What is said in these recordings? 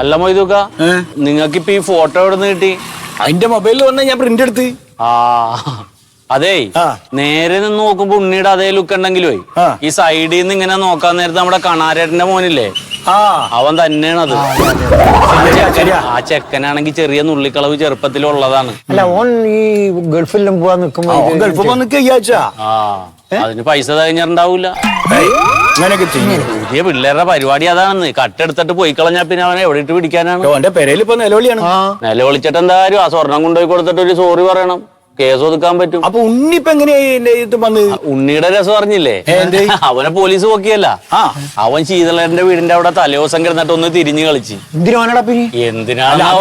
അല്ല മൊയ്തുക്ക? നിങ്ങൾക്ക് ഇപ്പൊ ഈ ഫോട്ടോ എവിടെ നിന്ന് കിട്ടി? അതിന്റെ മൊബൈലിൽ വന്ന ഞാൻ പ്രിന്റ് എടുത്ത്. ആ അതേ നേരെ നിന്ന് നോക്കുമ്പോ ഉണ്ണിയുടെ അതേ ലുക്ക് ഉണ്ടെങ്കിലും ഈ സൈഡിൽ നിന്ന് ഇങ്ങനെ നോക്കാൻ നേരത്തെ നമ്മുടെ കണാരേട്ടന്റെ മോനില്ലേ? അവൻ തന്നെയാണ് അത്. ആ ചെക്കനാണെങ്കിൽ ചെറിയ നുള്ളിക്കളവ് ചെറുപ്പത്തിലുള്ളതാണ്. അല്ല ഓൻ ഈ ഗൾഫിലും പോവാൻ നിൽക്കുമ്പോ ഗൾഫ് പോവാൻ ആ. അതിന് പൈസ തകഞ്ഞിട്ടുണ്ടാവൂല. പുതിയ പിള്ളേരുടെ പരിപാടി അതാണെന്ന്. കട്ടെടുത്തിട്ട് പോയി കളഞ്ഞാ പിന്നെ അവനെ എവിടെ ഇട്ട് പിടിക്കാനാണ്? നിലവിളിച്ചിട്ട് എന്തായാലും ആ സ്വർണം കൊണ്ടുപോയി കൊടുത്തിട്ട് ഒരു സോറി പറയണം. കേസ് ഒതുക്കാൻ പറ്റും. അപ്പൊ ഉണ്ണിപ്പ എങ്ങനെയാ ഇതിന്റെ ഇത് വന്ന് ഉണ്ണിയുടെ രസം അറിഞ്ഞില്ലേ? അവനെ പോലീസ് പോക്കിയല്ല. ആ. അവൻ ശീതളന്റെ വീടിന്റെ അവിടെ തലേദിവസം കിടന്നിട്ട് ഒന്ന് തിരിഞ്ഞു കളിച്ച്. എന്തിനാണ്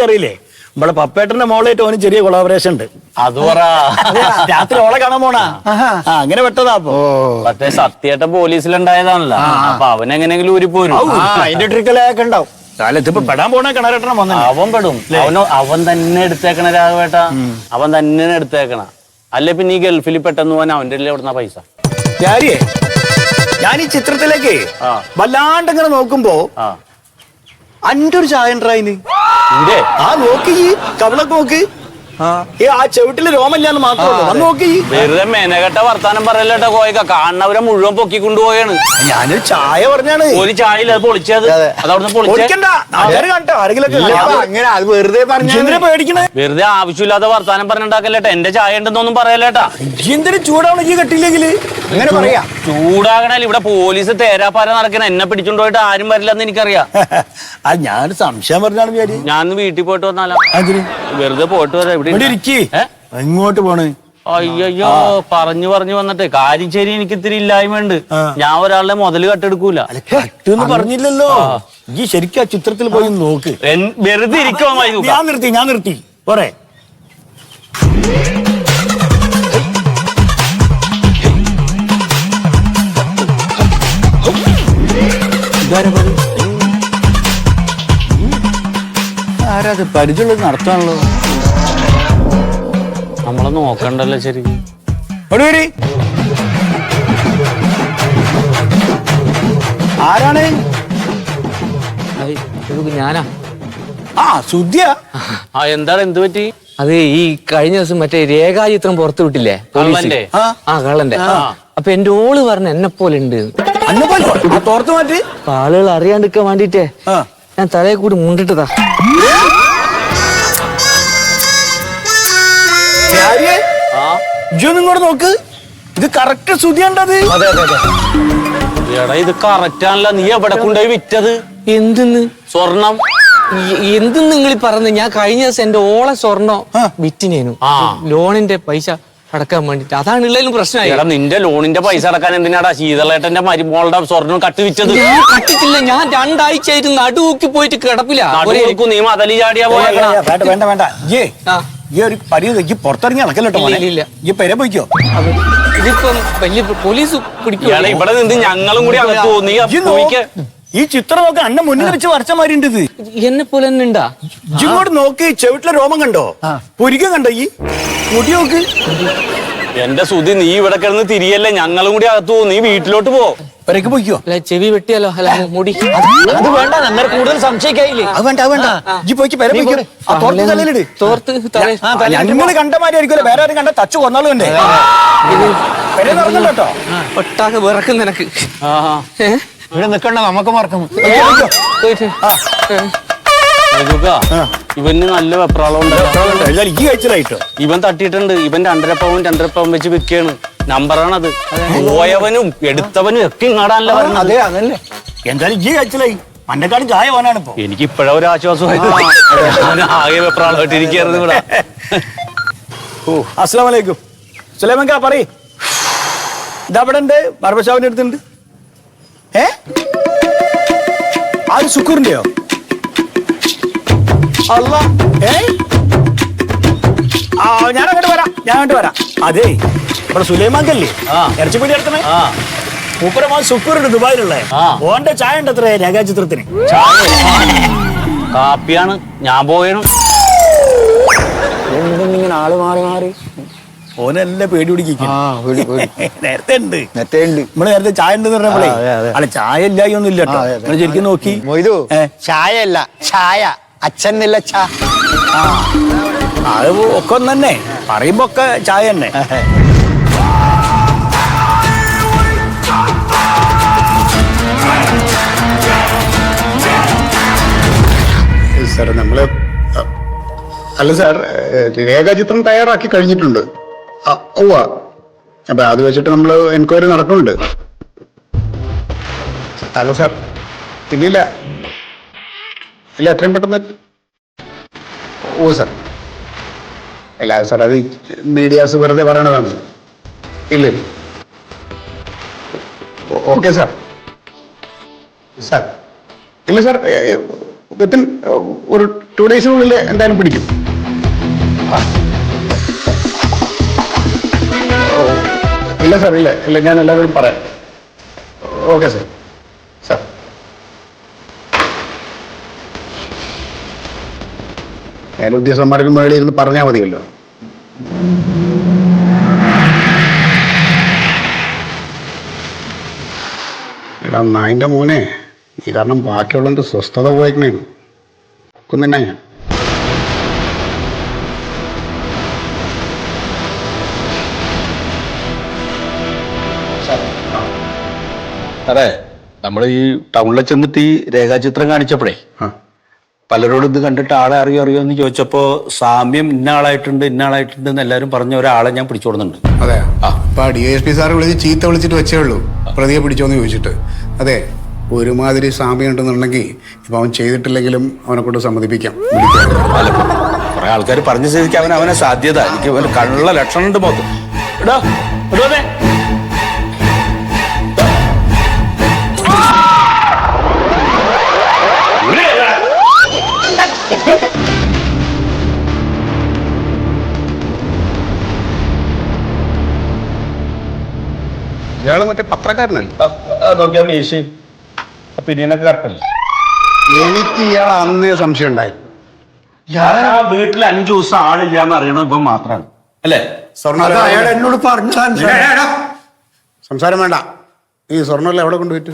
അറിയില്ലേ? നമ്മളെ പപ്പേട്ടന്റെ മോളായിട്ട് ഓന് ചെറിയ കൊളാബറേഷൻ ഉണ്ട്. അത് പറ. രാത്രി ഓളെ കാണാൻ പോണാ. ആ അങ്ങനെ പെട്ടതാ അപ്പൊ. മറ്റേ സത്യേട്ടൻ പോലീസിലുണ്ടായതാണല്ലോ. അപ്പൊ അവൻ എങ്ങനെങ്കിലും ഊരി പോരും ആ അതിന്റെ ട്രിക്കലൊക്കെ ഉണ്ടാവും. കാലത്ത് ഇപ്പൊ പെടാൻ പോണ കിണറേട്ടനെ വന്നെ അവൻ പെടും. അവനോ അവൻ തന്നെ എടുത്തേക്കണ രാഘവേട്ട. അവൻ തന്നെ എടുത്തേക്കണ. അല്ലെ പിന്നെ ഈ ഗൾഫിൽ പെട്ടെന്ന് പോകാൻ അവന്റെ എവിടുന്ന പൈസ? ഞാൻ ഈ ചിത്രത്തിലേക്ക്. വല്ലാണ്ട് ഇങ്ങനെ നോക്കുമ്പോ അന്റെ ഒരു ചായ ഉണ്ടായിന് ആ നോക്കി കവിളൊക്കെ നോക്ക് ഈ ആ ചവിട്ടിൽ രോമല്ലാന്ന് മാത്രമേ നോക്കി വെറുതെ മെനകെട്ട വർത്താനം പറയല്ലേട്ടോ കോയക്ക. കാണുന്നവരെ മുഴുവൻ പൊക്കി കൊണ്ടുപോയാണ് ഞാനൊരു ചായ പറഞ്ഞാണ്. ഒരു അത് പൊളിച്ചത്. അത്. അവിടുന്ന് പൊളിച്ചേ? ഓടിക്കണ്ട നാട്ടുകാർ കാണട്ടോ ആരെങ്കിലൊക്കെ അപ്പൊ അങ്ങനെ അത് വെറുതെ പറഞ്ഞു പേടിക്കണേ? വെറുതെ ആവശ്യമില്ലാത്ത വർത്താനം പറഞ്ഞിട്ടാക്കല്ലേട്ടാ എന്റെ ചായ ഉണ്ടെന്നൊന്നും പറയല്ലേട്ടാ എന്തിനു ചൂടാവണം? ഈ അങ്ങനെ പറയാ. ചൂടാകണല്ല. ഇവിടെ പോലീസ് തേരാപ്പാര നടക്കണ. എന്നെ പിടിച്ചോണ്ട് പോയിട്ട് ആരും വരില്ലെന്ന് എനിക്കറിയാം. അത് ഞാനൊരു സംശയം പറഞ്ഞാണ് ഞാൻ വീട്ടിൽ പോയിട്ട് വന്നാലാ? വെറുതെ പോയിട്ട് വരാം. എങ്ങോട്ട് പോണ്? അയ്യോ പറഞ്ഞു പറഞ്ഞു വന്നിട്ട് കാര്യം ശരി എനിക്ക് ഇത്തിരി ഇല്ലായ്മയുണ്ട്. ഞാൻ ഒരാളുടെ മുതൽ കട്ടെടുക്കൂല. കട്ടെന്ന് പറഞ്ഞില്ലല്ലോ. ഈ ശരിക്കും ആ ചിത്രത്തിൽ പോയി നോക്ക്. വെറുതെ ഞാൻ നിർത്തി ഞാൻ നിർത്തി. പോരെ. ആരാത് പരിചയമുള്ളത് നടത്താണല്ലോ നമ്മളെ നോക്കണ്ടല്ലോ ശരിക്കും. ആരാണ്? ഞാനാ. ആ ശുദ്ധിയ ആ എന്താണ് എന്ത് പറ്റി? അത് ഈ കഴിഞ്ഞ ദിവസം മറ്റേ രേഖാചിത്രം പുറത്തു വിട്ടില്ലേ പോലീസ്? കള്ളന്റെ? ആ. കള്ളന്റെ. അപ്പൊ എന്റെ ഓൾ പറഞ്ഞ എന്നെ പോലെ ഉണ്ട്. ആളുകൾ അറിയാണ്ടിരിക്കാൻ വേണ്ടിട്ടേ ഞാൻ തലയെ കൂടി മുണ്ടിട്ടതാ. ആ ഇജ്ജൊന്നും കൂടെ നോക്ക്. ഇത് കറക്റ്റ് സുതിയുണ്ടത് അതെ അതെ അതെ. എടാ ഇത് കറക്റ്റ് ആണല്ല. നീ എവിടെ കൊണ്ടുപോയി വിറ്റത്? എന്തെന്ന്? സ്വർണം. എന്തും നിങ്ങൾ പറഞ്ഞ് ഞാൻ കഴിഞ്ഞ ദിവസം എന്റെ ഓളെ സ്വർണോ വിറ്റിനേനു. ആ. ലോണിന്റെ പൈസ അടക്കാൻ വേണ്ടിട്ട് അതാണ് ഉള്ളതിലും പ്രശ്നമായി. എടാ നിന്റെ ലോണിന്റെ പൈസ അടക്കാൻ എന്തിനാടാ ശീതളേട്ടന്റെ മരുമോളുടെ സ്വർണം കട്ട് വിറ്റത്? ഞാൻ കട്ടിട്ടില്ല. ഞാൻ രണ്ടാഴ്ചയായിട്ട് നടുവൂക്കി പോയിട്ട് കിടപ്പില്ല നടു ഒരേ- കൊടുക്കും നീ മതലി ചാടിയാ പോയേക്കണ. വേണ്ട വേണ്ട വേണ്ട. ഏ ആ. ഈ ഒരു പരിധി ഈ പുറത്തിറങ്ങി നടക്കല്ലോ ഇല്ല, ഇല്ല. ഈ പെര പോയിക്കോ? ഇതിപ്പം വലിയ പോലീസ് പിടിക്കും ഇയാളെ ഇവിടെ നിന്ന് ഞങ്ങളും കൂടി ഈ ചിത്രം നോക്ക് അന്ന മുന്നിൽ വെച്ച് വരച്ച മാതിരി ഉണ്ട് ഇത്. എന്നെ പോലെ തന്നെ ഉണ്ടാ? ഇങ്ങോട്ട് നോക്കി ചെവിട്ടിലെ രോമം കണ്ടോ? പൊരിക്ക കണ്ടോ ഈ? മുടി നോക്ക്. എന്റെ സുധി നീ ഇവിടെ കിടന്ന് തിരിയല്ലേ? ഞങ്ങളും കൂടി അകത്തു പോകും. നീ വീട്ടിലോട്ട് പോ. പെരക്ക് പോയിക്കോ. അല്ല ചെവി വെട്ടിയല്ലോ അല്ല മുടി. അത് വേണ്ട അന്നേരം കൂടുതൽ സംശയിക്കായില്ലേ അത് വേണ്ട അത് വേണ്ട. ഇജ്ജ് പോയിക്ക് പെര പോയിക്കോ. ആ തോർത്ത് തലയിലിട്. തോർത്ത് ഞങ്ങൾ കണ്ട മാതിരി ആയിരിക്കുമല്ലോ. വേറെ ആരും കണ്ട തച്ചു കൊന്നാളും ഉണ്ട്. പെര നടന്നല്ലോ കേട്ടോ. ഒട്ടാകെ വിറക്കും നിനക്ക്? ഇവിടെ നിക്കണ്ട നമുക്ക് മറക്കും. ഇവന് നല്ല വെപ്രാളം ഉണ്ട്. ഇവൻ തട്ടിയിട്ടുണ്ട്. ഇവൻ രണ്ടര പവൻ രണ്ടര പവൻ വെച്ച് വിൽക്കുകയാണ്. നമ്പറാണത്. പോയവനും എടുത്തവനും ഒക്കെ ഇങ്ങാടാനല്ല പറഞ്ഞത് അതെ അതല്ലേ എന്തായാലും ഈ കഴിച്ചിലായി മണ്ണക്കാട് ചായ പോനാണ് ഇപ്പൊ എനിക്ക് ഇപ്പോഴാ ഒരു ആശ്വാസം ആകെ ആകെ വെപ്രാളമായിട്ടിരിക്കുകയായിരുന്നു ഇവിടെ. ഓ അസ്സാം വലൈക്കും സുലൈമങ്ക പറയ്. ഇതവിടെ ഉണ്ട് ബർബഷാവിന്റെ അടുത്തുണ്ട്. ഏ? ആര് സുക്കൂറിന്റെയോ? അല്ല ഏ? ആ ഞാൻ അങ്ങോട്ട് വരാം ഞാൻ അങ്ങോട്ട് വരാം. അതെ. ഇവിടെ സുലൈമാങ്കല്ലേ ഇറച്ചി ഇറച്ചിപ്പൊടി എടുത്തണേ? ആ. മൂപ്പരമാ സുക്കൂറുണ്ട് ദുബായിലുള്ള. ആ. ഓന്റെ ചായ ഉണ്ട് അത്ര രേഖാചിത്രത്തിന് കാപ്പിയാണ്. ഞാൻ പോയണം എന്തിങ്ങനെ ആൾ മാറി മാറി? ഓനെല്ലാം പേടി പിടിക്കും നേരത്തെ ഉണ്ട്. നേരത്തെ ഉണ്ട്. നമ്മൾ നേരത്തെ ചായ ഉണ്ട് പറഞ്ഞപ്പോഴേ. അല്ല ചായ ഇല്ലായി ഒന്നും ഇല്ല കേട്ടോ. ശരിക്കും നോക്കി. മൊയ്തു? ചായ അല്ല ചായ. അച്ഛൻ നില്ല ചാ. അത് ഒക്കെ ഒന്ന് തന്നെ പറയുമ്പോ ഒക്കെ ചായ തന്നെ. സാർ നമ്മൾ അല്ല സാർ രേഖാചിത്രം തയ്യാറാക്കി കഴിഞ്ഞിട്ടുണ്ട്. ഉവ്വ. അപ്പൊ അത് വെച്ചിട്ട് നമ്മൾ എൻക്വയറി നടക്കുന്നുണ്ട്. Hello sir. ഇല്ലില്ല. ഇല്ല എത്രയും പെട്ടെന്ന്. ഓ സാർ. ഇല്ല സാർ അത് മീഡിയാസ് വെറുതെ പറയണതാണ്. ഇല്ല? Okay sir. സാർ. ഇല്ല സാർ വിത്തിൻ ഒരു ടു ഡേയ്സിനുള്ളിൽ എന്തായാലും പിടിക്കും. ഇല്ല സാർ ഇല്ല ഇല്ല ഞാൻ എല്ലാവരോടും പറയാം. ഓക്കെ സാർ സാർ ഞാൻ ഉദ്യോഗസ്ഥന്മാർക്ക് മേളിൽ ഇരുന്ന് പറഞ്ഞാൽ മതിയല്ലോ. എടാ നായിന്റെ മോനെ. ഈ കാരണം ബാക്കിയുള്ളതിന്റെ സ്വസ്ഥത പോയേക്കണേ കൊന്നിന്നെ ഞാൻ. അതെ നമ്മൾ ഈ ടൗണിൽ ചെന്നിട്ട് ഈ രേഖാചിത്രം കാണിച്ചപ്പോഴേ പലരോടും ഇത് കണ്ടിട്ട് ആളെ അറിയോ അറിയോ എന്ന് ചോദിച്ചപ്പോ സാമ്യം ഇന്ന ആളായിട്ടുണ്ട് ഇന്ന ആളായിട്ടുണ്ട് എന്ന് എല്ലാവരും പറഞ്ഞ ഒരാളെ ഞാൻ പിടിച്ചോടുന്നുണ്ട് അതെ ആ. ഡി എസ് പി സാർ വിളിച്ച് ചീത്ത വിളിച്ചിട്ട് വെച്ചേ ഉള്ളൂ. പ്രതിയെ പിടിച്ചോന്ന് ചോദിച്ചിട്ട്. അതെ. ഒരുമാതിരി സാമ്യമുണ്ടെന്നുണ്ടെങ്കിൽ ഇപ്പൊ അവൻ ചെയ്തിട്ടില്ലെങ്കിലും അവനെ കൊണ്ട് സമ്മതിപ്പിക്കാം. കുറെ ആൾക്കാർ പറഞ്ഞ സ്ഥിതിക്ക് അവൻ അവനെ സാധ്യത. എനിക്ക് അവന് കള്ള ലക്ഷണം ഉണ്ട് മൊത്തം. എടോ എടോ അതെ. ഇയാൾ മറ്റേ പത്രക്കാരനല്ലേ? നോക്കിയാൽ മീശയും. കറക്റ്റല്ലേ എനിക്ക് ഇയാൾ അന്നേ സംശയം ഉണ്ടായി. ഞാൻ ആ വീട്ടിൽ അഞ്ചു ദിവസം ആളില്ല എന്ന് അറിയണം ഇപ്പം മാത്രമാണ് അല്ലേ? സ്വർണ അയാൾ എന്നോട് പറഞ്ഞു സംസാരം വേണ്ട. ഈ സ്വർണമെല്ലാം എവിടെ കൊണ്ടുപോയിട്ട്?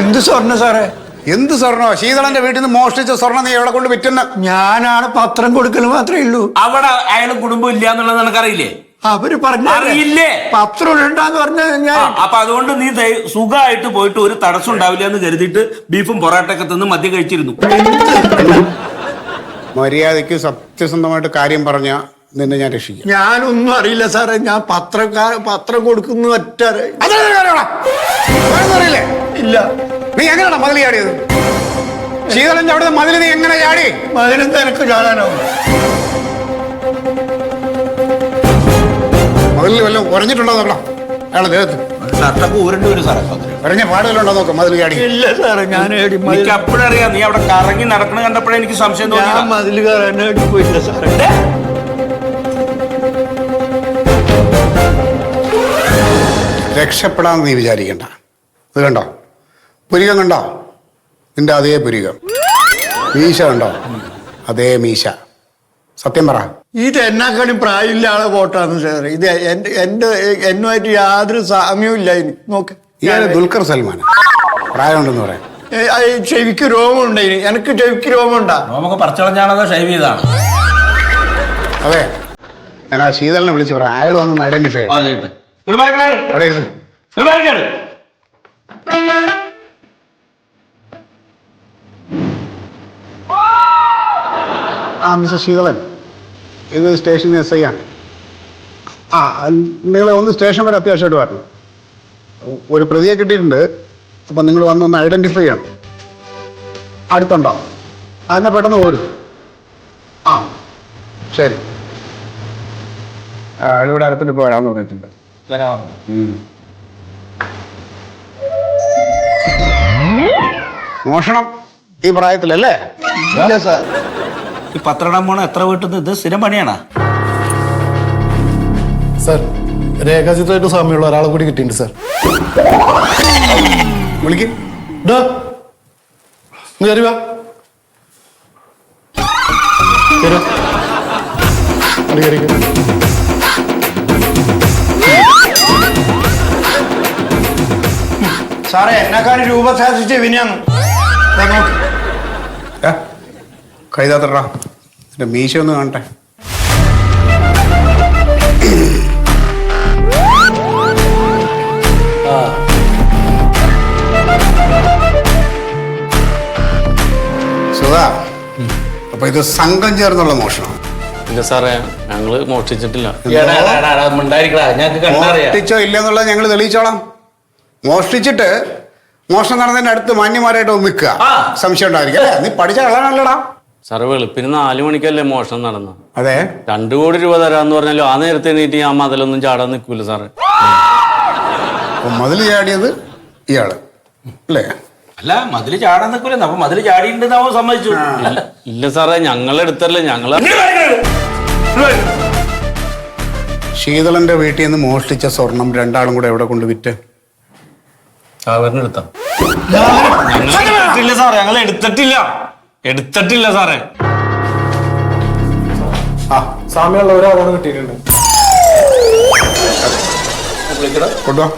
എന്ത് സ്വർണ സാറേ? എന്ത് സ്വർണോ? ശീതളന്റെ വീട്ടിൽ നിന്ന് മോഷ്ടിച്ച സ്വർണം നീ എവിടെ കൊണ്ട് വിറ്റുന്ന? ഞാനാണ് പത്രം കൊടുക്കൽ മാത്രമേ ഉള്ളൂ. അവിടെ അയാളും കുടുംബം ഇല്ല എന്നുള്ളത് നിനക്കറിയില്ലേ? അവർ പറഞ്ഞ അറിയില്ലേ? പത്രം ഉണ്ടാന്ന് പറഞ്ഞ ഞാൻ അപ്പൊ അതുകൊണ്ട് നീ സുഖമായിട്ട് പോയിട്ട് ഒരു തടസ്സം ഉണ്ടാവില്ല എന്ന് കരുതിയിട്ട് ബീഫും പൊറോട്ടയൊക്കെ തിന്ന് മദ്യം കഴിച്ചിരുന്നു. മര്യാദയ്ക്ക് സത്യസന്ധമായിട്ട് കാര്യം പറഞ്ഞ നിന്നെ ഞാൻ രക്ഷിക്കും. ഞാനൊന്നും അറിയില്ല സാറേ. ഞാൻ പത്രക്കാർ പത്രം കൊടുക്കുന്നു ഒറ്റ അറിയില്ലേ? ഇല്ല. നീ എങ്ങനെയാണ് മതിൽ ചാടിയത്? ശീതളന്റെ അവിടെ മതിൽ നീ എങ്ങനെ ചാടി? മതിലും തിരക്ക് കാണാനോ ഉറഞ്ഞിട്ടുണ്ടോ നോക്കണം അയാളെ ദേഹത്ത്. ഷർട്ടൊക്കെ ഊരേണ്ടി വരും സാറേ. ഉറഞ്ഞ പാടുകളുണ്ടോ നോക്കാം മതിൽ ചാടി. ഇല്ല സാറേ ഞാൻ ഏടി മതിൽ- എനിക്ക് അപ്പോഴറിയാം നീ അവിടെ കറങ്ങി നടക്കണ കണ്ടപ്പോഴേ എനിക്ക് സംശയം ഞാൻ തോന്നി മതിൽ കയറാൻ ഏടി പോയില്ല സാറേ. രക്ഷപ്പെടാന്ന് നീ വിചാരിക്കണ്ട. ഇത് കണ്ടോ? പുരികം കണ്ടോ? നിന്റെ അതേ പുരികം. മീശ കണ്ടോ? അതേ മീശ. സത്യം പറ. ഇത് എന്നെക്കാളും പ്രായമില്ല ആളെ വോട്ടാണ് സാറേ. ഇത് എന്റെ എന്റെ എന്നുമായിട്ട് യാതൊരു സാമ്യവും ഇല്ല ഇനി. നോക്ക്. ഇയാൾ ദുൽഖർ സൽമാൻ പ്രായമുണ്ടെന്ന് പറയാം. ചെവിക്ക് രോമം ഇനി? എനിക്ക് ചെവിക്ക് രോമം ഉണ്ടാ നമുക്ക് പറിച്ചളഞ്ഞാണതോ ഷൈവ് ചെയ്താണ് അതെ. ഞാൻ ആ ശീതളിനെ വിളിച്ചു പറയാം. അയാൾ വന്ന് ഐഡന്റിഫൈ ആ മിസ്റ്റർ ശീതളൻ. ഇത് സ്റ്റേഷൻ എസ് ഐ ആണ്. ആ നിങ്ങൾ ഒന്ന് സ്റ്റേഷൻ വരെ അത്യാവശ്യമായിട്ട് വരണം. ഒരു പ്രതിയെ കിട്ടിയിട്ടുണ്ട്. അപ്പം നിങ്ങൾ വന്നൊന്ന് ഐഡന്റിഫൈ ചെയ്യണം. അടുത്തുണ്ടോ? അതിനെ പെട്ടെന്ന് പോരും ആ ശരി. ഇവിടെ അടുത്തിട്ട് ഇപ്പോൾ വരാമെന്ന് പറഞ്ഞിട്ടുണ്ട്. മോഷണം ഈ പ്രായത്തിലല്ലേ? സാർ. ഈ പത്രം പോണ എത്ര വീട്ടിൽ നിന്ന് ഇത് സ്ഥിരം പണിയാണാ? സാർ രേഖാചിത്രമായിട്ട് സാമ്യമുള്ള ഒരാളെ കൂടി കിട്ടിയിട്ടുണ്ട് സാർ. വിളിക്കും. കയറി വാ. സാറേ എന്നെക്കാളും രൂപ സാധിച്ച് വിനിയാണ് നോക്ക്. കൈതാത്തടാ എന്റെ മീശ ഒന്ന് കാണട്ടെ. സുധാ അപ്പൊ ഇത് സംഘം ചേർന്നുള്ള മോഷണം. ഇല്ല സാറേ ഞങ്ങൾ മോഷ്ടിച്ചിട്ടില്ല. മോഷ്ടിച്ചോ ഇല്ലെന്നുള്ളത് ഞങ്ങൾ തെളിയിച്ചോളാം. മോഷ്ടിച്ചിട്ട് മോഷണം നടന്നതിന്റെ അടുത്ത് മാന്യമാരായിട്ട് ഒന്ന് നിൽക്കുക സംശയം ഉണ്ടായിരിക്കും അല്ലേ? നീ പഠിച്ച കളാണല്ലടാ സാറ് വെളുപ്പിന് നാല് മണിക്കല്ലേ മോഷണം നടന്നു? അതെ. രണ്ടു കോടി രൂപ തരാന്ന് പറഞ്ഞാലോ ആ നേരത്തെ എണീറ്റ് ഞാൻ മതിലൊന്നും ചാടാൻ നിൽക്കൂല സാറേ. അപ്പൊ മതിൽ ചാടിയത് ഇയാൾ അല്ലേ? അല്ല മതിൽ ചാടാൻ നിൽക്കൂല അപ്പൊ മതിൽ ചാടിയിട്ടുണ്ടെന്ന് അവൻ സമ്മതിച്ചു. ഇല്ല- സാറേ ഞങ്ങൾ എടുത്തല്ലേ ഞങ്ങൾ ശീതളന്റെ വീട്ടിൽ നിന്ന് മോഷ്ടിച്ച സ്വർണം രണ്ടാളും കൂടെ എവിടെ കൊണ്ട് വിറ്റ്? ഞങ്ങൾ എടുത്തിട്ടില്ല സാറേ ഞങ്ങൾ എടുത്തിട്ടില്ല. എടുത്തിട്ടില്ല സാറേ. ആ സാമ്യമുള്ള ഒരാളാണ് കിട്ടിയിട്ടുണ്ട്. കൊണ്ടുവാ.